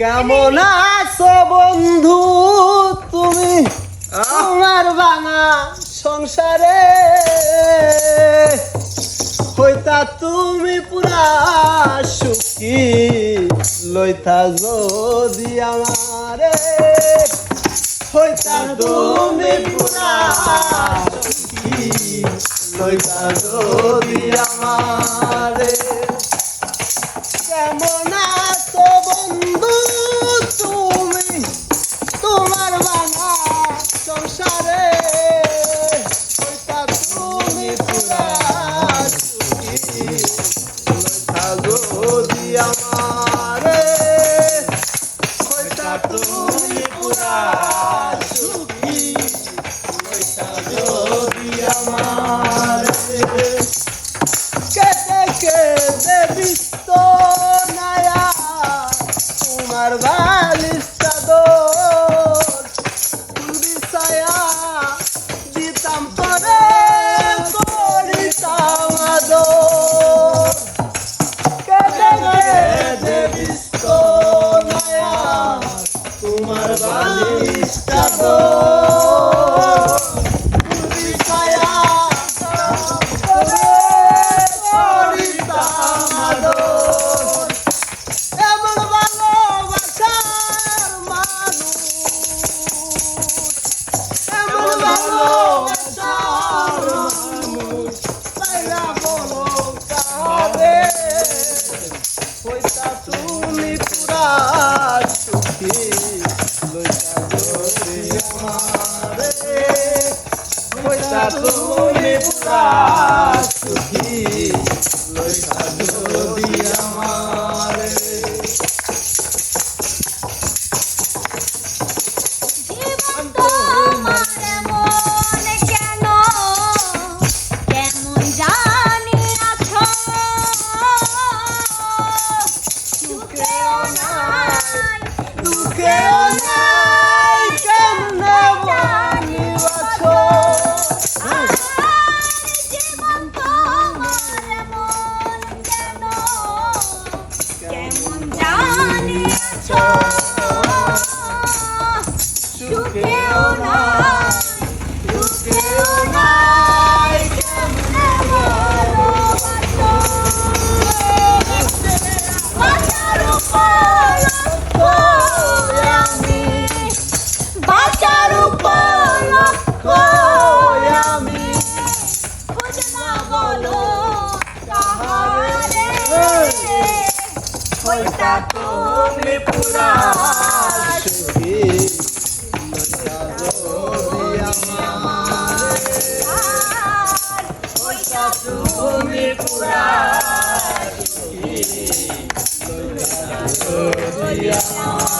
কেমন আছো বন্ধু তুমি? আমার বাঙা সংসারে হইতা তুমি পুরা সুখী লইতা যদি আমারে হইতা তুমি পুরা সুখী লইতা যদি আমারে। কেমন Tô me curado. está bom. me braço que Let's. पैसा तो हमने पूरा Yeah.